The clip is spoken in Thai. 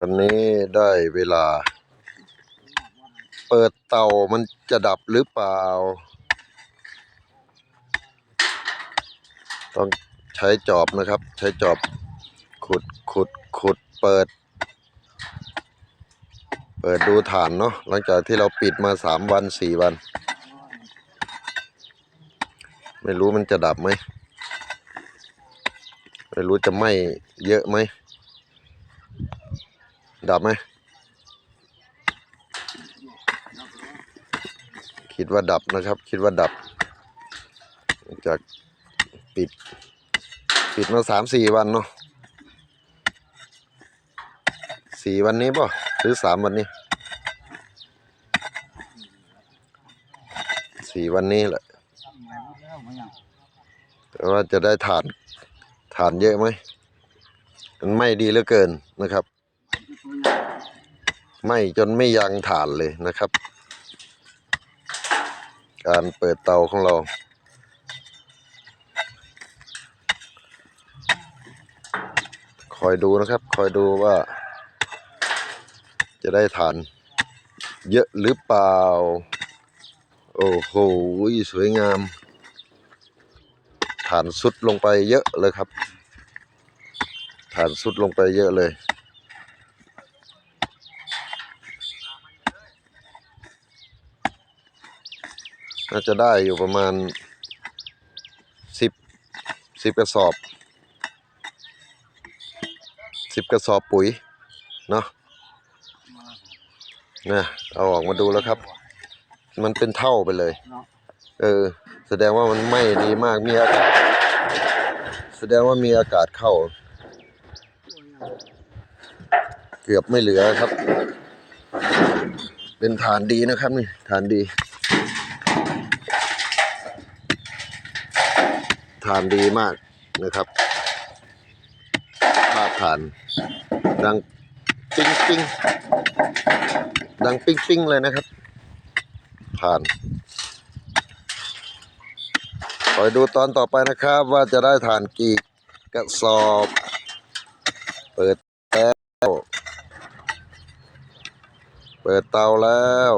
วันนี้ได้เวลา เปิดเตามันจะดับหรือเปล่า ต้องใช้จอบนะครับ ใช้จอบ ขุดขุดขุดเปิด เปิดดูฐานเนาะหลังจากที่เราปิดมาสามวันสี่วัน ไม่รู้มันจะดับไหม ไม่รู้จะไหม้เยอะไหม ดับไหม คิดว่าดับนะครับ คิดว่าดับ จากปิด ปิดมาสามสี่วันเนาะสี่วันนี้ป่ะหรือสามวันนี้สี่วันนี้แหละแต่ว่าจะได้ฐานฐานเยอะไหมมันไม่ดีเหลือเกินนะครับ ไหม่จนไม่ยังฐานเลยนะครับ การเปิดเตาของเรา คอยดูนะครับ คอยดูว่า จะได้ฐาน เยอะหรือเปล่า โอ้โห สวยงาม ฐานสุดลงไปเยอะเลยครับ ฐานสุดลงไปเยอะเลย น่าจะได้อยู่ประมาณสิบสิบกระสอบสิบกระสอบปุ๋ยเนาะนะเอาออกมาดูแล้วครับ มันเป็นเท่าไปเลย เออ แสดงว่ามันไหม้ดีมากมีอากาศ แสดงว่ามีอากาศเข้า เกือบไม่เหลือครับ เป็นฐานดีนะครับนี่ฐานดี ฐานดีมากนะครับภาพฐานดังปิ้งปิ้งดังปิ้งปิ้งเลยนะครับผ่านคอยดูตอนต่อไปนะครับ ว่าจะได้ฐานกี่กระสอบ เปิดแล้ว เปิดเตาแล้ว